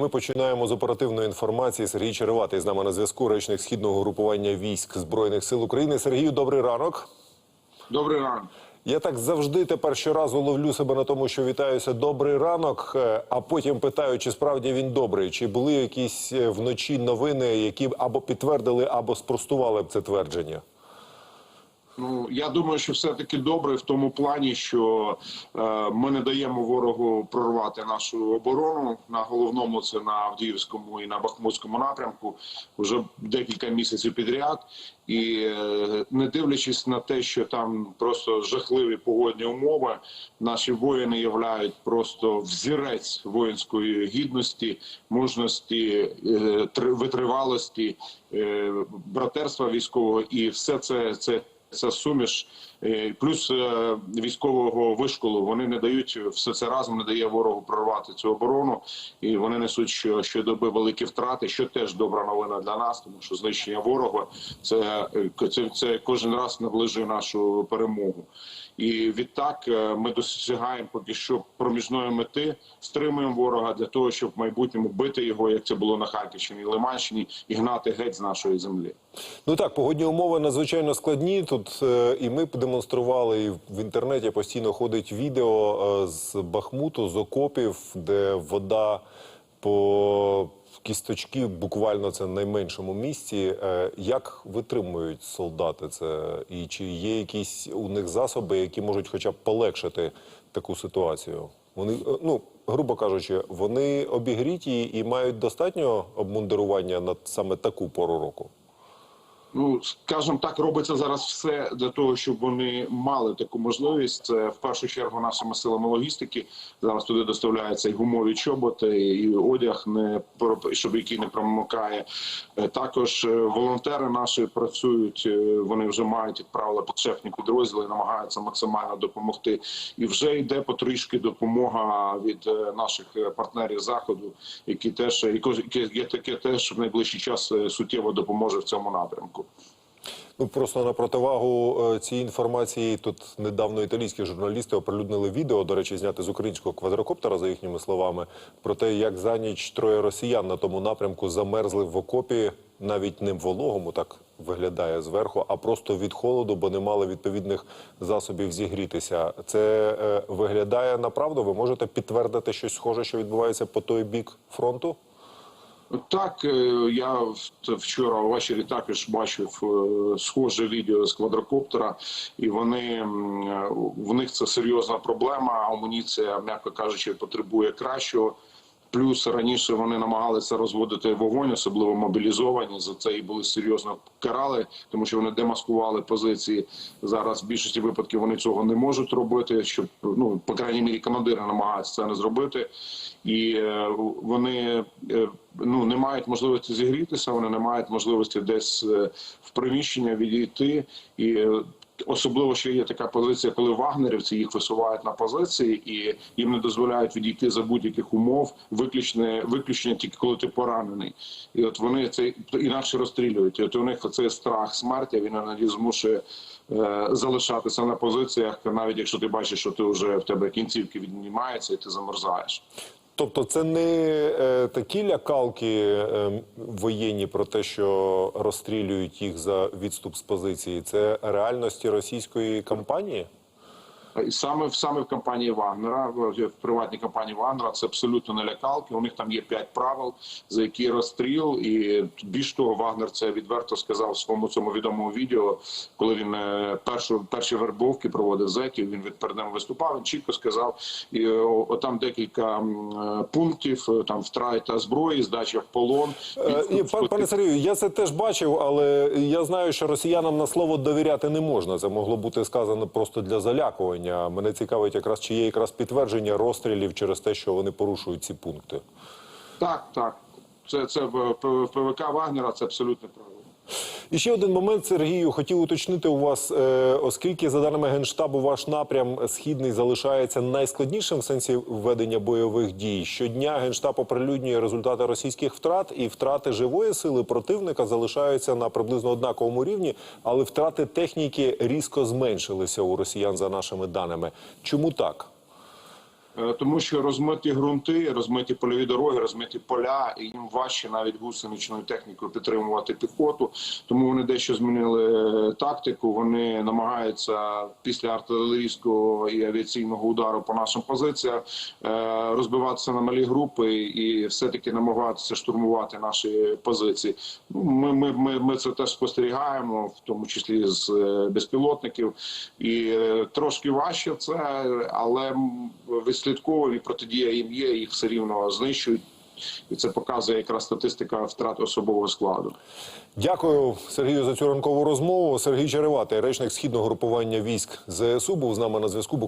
ми починаємо з оперативної інформації. Сергій Череватий з нами на зв'язку. Речник східного групування військ збройних сил України. Сергію, добрий ранок. Добрий ранок. Я так завжди тепер щоразу ловлю себе на тому, що вітаюся добрий ранок, е, а потім питаю, чи справді він добрий, чи були якісь е, вночі новини, які або підтвердили, або спростували б це твердження. Ну я думаю, що все таки добре в тому плані, що е, ми не даємо ворогу прорвати нашу оборону на головному. Це на Авдіївському і на Бахмутському напрямку вже декілька місяців підряд. І е, не дивлячись на те, що там просто жахливі погодні умови, наші воїни являють просто взірець воїнської гідності, мужності, е, витривалості, е, братерства військового, і все це це. Це суміш е, плюс е, військового вишколу. Вони не дають все це разом, не дає ворогу прорвати цю оборону, і вони несуть що щодоби великі втрати, що теж добра новина для нас, тому що знищення ворога це, е, це, це кожен раз наближує нашу перемогу. І відтак ми досягаємо поки що проміжної мети, стримуємо ворога для того, щоб в майбутньому бити його, як це було на Харківщині і Лиманщині, і гнати геть з нашої землі. Ну так, погодні умови надзвичайно складні. Тут е, і ми демонстрували, і в інтернеті постійно ходить відео е, з Бахмуту, з окопів, де вода по кісточки, буквально це в найменшому місці. Е, як витримують солдати це? І чи є якісь у них засоби, які можуть хоча б полегшити таку ситуацію? Вони, е, ну, грубо кажучи, вони обігріті і мають достатньо обмундирування на саме таку пору року. Ну скажімо так, робиться зараз все для того, щоб вони мали таку можливість. Це в першу чергу нашими силами логістики. Зараз туди доставляються і гумові чоботи, і одяг не щоб який не промокає. Е, Також е, волонтери наші працюють. е, Вони вже мають як правило підшефні підрозділи, намагаються максимально допомогти. І вже йде потрішки допомога від наших партнерів заходу, які теж і яке таке теж в найближчий час суттєво допоможе в цьому напрямку. Ну просто на противагу е, цій інформації тут недавно італійські журналісти оприлюднили відео, до речі, зняте з українського квадрокоптера, за їхніми словами, про те, як за ніч троє росіян на тому напрямку замерзли в окопі, навіть не вологому, так виглядає зверху, а просто від холоду, бо не мали відповідних засобів зігрітися. Це е, виглядає направду. Ви можете підтвердити щось схоже, що відбувається по той бік фронту? Так, е, я вчора ввечері також бачив е, схоже відео з квадрокоптера, і вони е, в них це серйозна проблема. Амуніція, м'яко кажучи, потребує кращого. Плюс раніше вони намагалися розводити вогонь, особливо мобілізовані. За це і були серйозно карали, тому що вони демаскували позиції. Зараз в більшості випадків вони цього не можуть робити. Щоб ну по крайній мірі командири намагаються це не зробити, і е, вони е, ну не мають можливості зігрітися. Вони не мають можливості десь е, в приміщення відійти і. е, Особливо ще є така позиція, коли вагнерівці їх висувають на позиції і їм не дозволяють відійти за будь-яких умов, виключне виключення тільки коли ти поранений. І от вони це інакше розстрілюють. І от у них цей страх смерті він іноді змушує е, залишатися на позиціях, навіть якщо ти бачиш, що ти вже в тебе кінцівки віднімаються і ти замерзаєш. Тобто це не е, такі лякалки е, воєнні про те, що розстрілюють їх за відступ з позиції. Це реальності російської кампанії. І саме в саме в компанії Вагнера, в приватній компанії Вагнера, це абсолютно не лякалки. У них там є п'ять правил, за які розстріл. І більш того, Вагнер це відверто сказав в своєму цьому відомому відео, коли він е, першу перші вербовки проводив зеків. Він від перед ними виступав. Він чітко сказав, і о, там декілька е, пунктів. е, Там втрата зброї, здача в полон. Е, пан- пане Сергію, я це теж бачив, але я знаю, що росіянам на слово довіряти не можна. Це могло бути сказано просто для залякування. Мене цікавить, якраз чи є якраз підтвердження розстрілів через те, що вони порушують ці пункти. Так, так. Це це в ПВК Вагнера. Це абсолютно правильно. І ще один момент, Сергію, хотів уточнити у вас, е, оскільки за даними генштабу, ваш напрям східний залишається найскладнішим в сенсі ведення бойових дій. Щодня генштаб оприлюднює результати російських втрат, і втрати живої сили противника залишаються на приблизно однаковому рівні, але втрати техніки різко зменшилися у росіян за нашими даними. Чому так? Е, Тому що розмиті ґрунти, розмиті польові дороги, розмиті поля, і їм важче навіть гусеничною технікою підтримувати піхоту. Тому вони дещо змінили е, тактику. Вони намагаються після артилерійського і авіаційного удару по нашим позиціям е, розбиватися на малі групи і все-таки намагатися штурмувати наші позиції. Ну, Ми, ми, ми, ми це теж спостерігаємо, в тому числі з безпілотників. І трошки важче це, але м, відслідковуємо і протидія їм є, їх все рівно знищують. І це показує якраз статистика втрат особового складу. Дякую Сергію за цю ранкову розмову. Сергій Череватий, речник східного групування військ ЗСУ, був з нами на зв'язку.